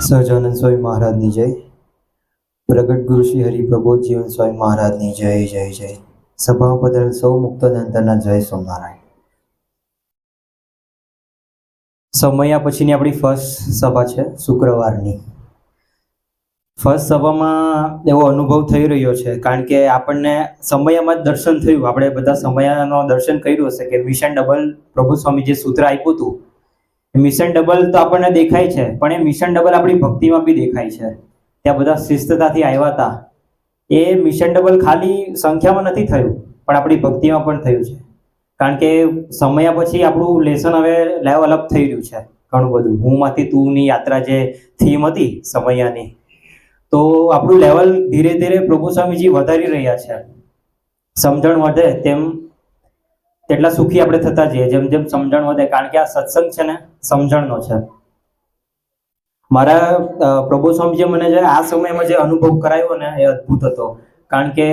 સહજાનંદ સ્વામી મહારાજની જય. પ્રગટ ગુરુ શ્રી હરિપ્રબોધ જીવન સ્વામી મહારાજની જય જય જય. સભા પધારેલ સૌ મુક્તદંતના જય સોમનારાયણ. સમયા પછીની આપણી ફર્સ્ટ સભા છે શુક્રવારની. ફર્સ્ટ સભામાં એવો અનુભવ થઈ રહ્યો છે, કારણ કે આપણને સમયામાં જ દર્શન થયું. આપણે બધા સમયાનો દર્શન કર્યું હશે કે મિશન ડબલ પ્રભુ સ્વામી જે સૂત્ર આપ્યું હતું મિશન ડબલ તો આપણને દેખાય છે, પણ એ મિશન ડબલ આપણી ભક્તિમાં બી દેખાય છે. ત્યાં બધા શિસ્તતાથી આવ્યા હતા. એ મિશન ડબલ ખાલી સંખ્યામાં નથી થયું, પણ આપણી ભક્તિમાં પણ થયું છે. કારણ કે સમયા પછી આપણું લેસન હવે લેવલ અપ થઈ રહ્યું છે, ઘણું બધું. હુંમાંથી તુંની યાત્રા જે થીમ હતી, સમયાની, તો આપણું લેવલ ધીરે ધીરે પ્રભુ સ્વામીજી વધારી રહ્યા છે. સમજણ વધે તેમ તેટલા સુખી આપણે થતા જઈએ, જેમ જેમ સમજણ વધે, કારણ કે આ સત્સંગ છે ને, સમજણનો છે. મારા પ્રભુ સ્વામીજી મને જે આ સમયમાં જે અનુભવ કરાયો ને, એ અદ્ભુત હતો. કારણ કે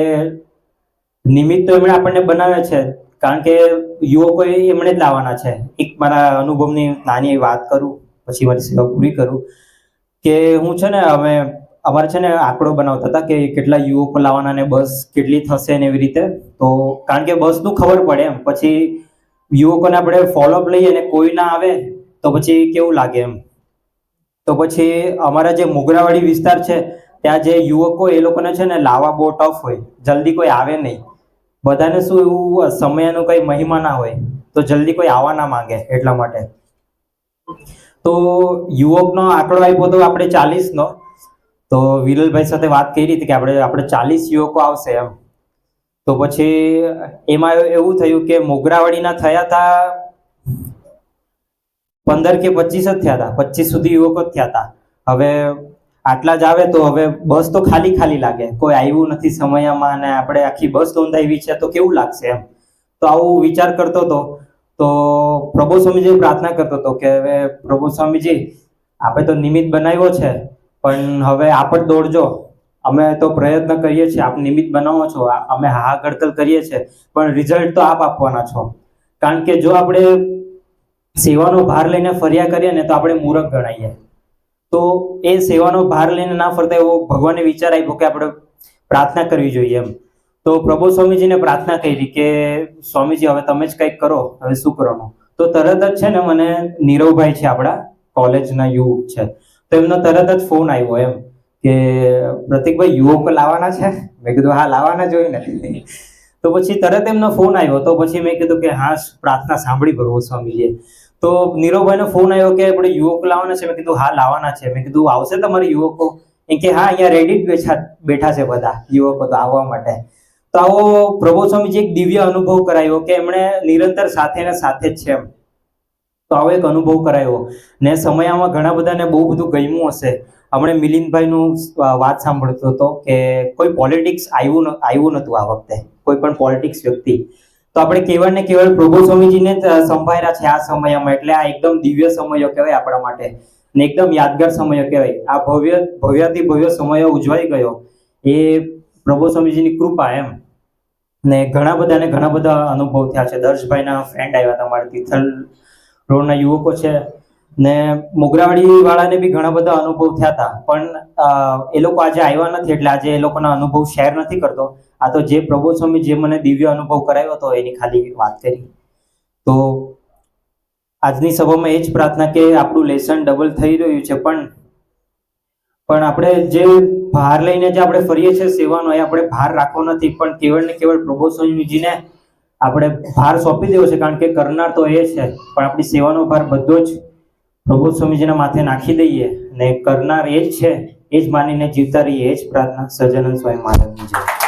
નિમિત્ત તો એમણે આપણને બનાવે છે. કારણ કે યુવકો એમણે જ લાવવાના છે. એક મારા અનુભવની નાની વાત કરું, પછી મારી સેવા પૂરી કરું, કે હું છે ને અમે અમારે છે ને આંકડો બનાવતા હતા કે કેટલા યુવકો લાવવાના ને બસ કેટલી થશે ને એવી રીતે. તો કારણ કે બસનું ખબર પડે એમ. પછી યુવકોને આપણે ફોલોઅપ લઈએ ને કોઈ ના આવે તો પછી કેવું લાગે એમ. તો પછી અમારા જે મોગરાવાડી વિસ્તાર છે, ત્યાં જે યુવકો એ લોકોને છે ને લાવવા બહુ ટફ હોય. જલ્દી કોઈ આવે નહીં. બધાને શું એવું સમયનું કઈ મહિમા ના હોય. તો જલ્દી કોઈ આવવા ના માંગે એટલા માટે. તો યુવકનો આંકડો આપ્યો તો આપણે ચાલીસનો. તો વિરલભાઈ સાથે વાત કરી હતી કે આપણે આપણે ચાલીસ યુવકો આવશે એમ. તો પછી એમાં એવું થયું કે મોગરાવાડીના થયા હતા પંદર કે પચીસ જ થયા હતા પચીસ સુધી યુવકો જ થયા હતા હવે આટલા જ આવે તો હવે બસ તો ખાલી ખાલી લાગે. કોઈ આવ્યું નથી સમયમાં અને આપણે આખી બસ નોંધાવી છે તો કેવું લાગશે એમ. તો આવું વિચાર કરતો હતો. તો પ્રભુ સ્વામીજી પ્રાર્થના કરતો હતો કે હવે પ્રભુ સ્વામીજી આપણે તો નિમિત્ત બનાવ્યો છે. પણ હવે આપ જ દોડજો. અમે તો પ્રયત્ન કરીએ છીએ, આપ નિમિત્ત બનાવો છો અમે હા ગડતલ કરીએ છીએ, પણ રિઝલ્ટ તો આપ આપવાના છો. કારણ કે જો આપણે સેવાનો ભાર લઈને ફર્યા કરીએ ને તો આપણે મૂરખ ગણાઈએ. તો એ સેવાનો ભાર લઈને ના ફરતા એવો ભગવાને વિચાર આપ્યો કે આપણે પ્રાર્થના કરવી જોઈએ એમ. તો પ્રભુ સ્વામીજીને પ્રાર્થના કરી કે, સ્વામીજી, હવે તમે જ કંઈક કરો, હવે શું કરવાનું? તો તરત જ છે ને મને નીરવભાઈ છે આપણા કોલેજના યુવક છે. એમનો તરત જ ફોન આવ્યો એમ કે, પ્રતિકભાઈ, યુવકો લાવવાના છે? મેં કીધું, હા, લાવવાના જોઈને. તો પછી તરત એમનો ફોન આવ્યો. તો પછી મેં કીધું કે, હા, પ્રાર્થના સાંભળી ભરવો, સ્વામીજીએ. તો નીરવભાઈનો ફોન આવ્યો કે, આપણે યુવકો લાવવાના છે? મેં કીધું, હા, લાવવાના છે. મેં કીધું, આવશે તમારે યુવકો? એ કે, હા, અહીંયા રેડી બેઠા બેઠા છે બધા યુવકો તો આવવા માટે. તો આવો પ્રભુ સ્વામીજી એક દિવ્ય અનુભવ કરાયો કે એમણે નિરંતર સાથે ને સાથે જ છે એમ. તો આવો એક અનુભવ કરાયો. ને સમયમાં ઘણા બધાને બહુ બધું ગમ્યું હશે. હમણાં મિલિંદભાઈનું વાત સાંભળતો હતો કે કોઈ પોલિટિક્સ આવ્યું આવ્યું નતું આ વખતે. કોઈ પણ પોલિટિક્સ વ્યક્તિ. તો આપણે કેવળ ને કેવળ પ્રભુ સ્વામીજીને જ સંભાળ્યા છે આ સમયમાં. એટલે આ એકદમ દિવ્ય સમયો કહેવાય આપણા માટે. ને એકદમ યાદગાર સમયો કહેવાય. આ ભવ્ય ભવ્યથી ભવ્ય સમયો ઉજવાઈ ગયો. એ પ્રભુ સ્વામીજીની કૃપા એમ. ને ઘણા બધાને ઘણા બધા અનુભવ થયા છે. દર્શભાઈના ફ્રેન્ડ આવ્યા હતા, અમારા તિથલ રોડના યુવકો છે. ને મોગરાવાડી વાળાને બી ઘણા બધા અનુભવ થયા હતા. પણ એ લોકો આજે આવ્યા નથી એટલે આજે એ લોકોના અનુભવ શેર નથી કરતો. આ તો જે પ્રભુ સ્વામી જે મને દિવ્ય અનુભવ કરાવ્યો હતો, એની ખાલી વાત કરી. તો આજની સભામાં એ જ પ્રાર્થના કે આપણું લેસન ડબલ થઈ રહ્યું છે. પણ પણ આપણે જે ભાર લઈને જે આપણે ફરીએ છીએ સેવાનો, એ આપણે ભાર રાખવો નથી. પણ કેવળ ને કેવળ પ્રભુ સ્વામીજીને આપણે ભાર સોંપી દેવો છે, કારણ કે કરનાર તો એ છે, પણ આપણી સેવાનો ભાર બધો જ પ્રભુ સ્વામીજીના માથે નાખી દઈએ ને કરનાર એ જ છે, એ જ માનીને જીવતા રહીએ, એ જ પ્રાર્થના સજાનંદ સ્વામી મહારાજની જય.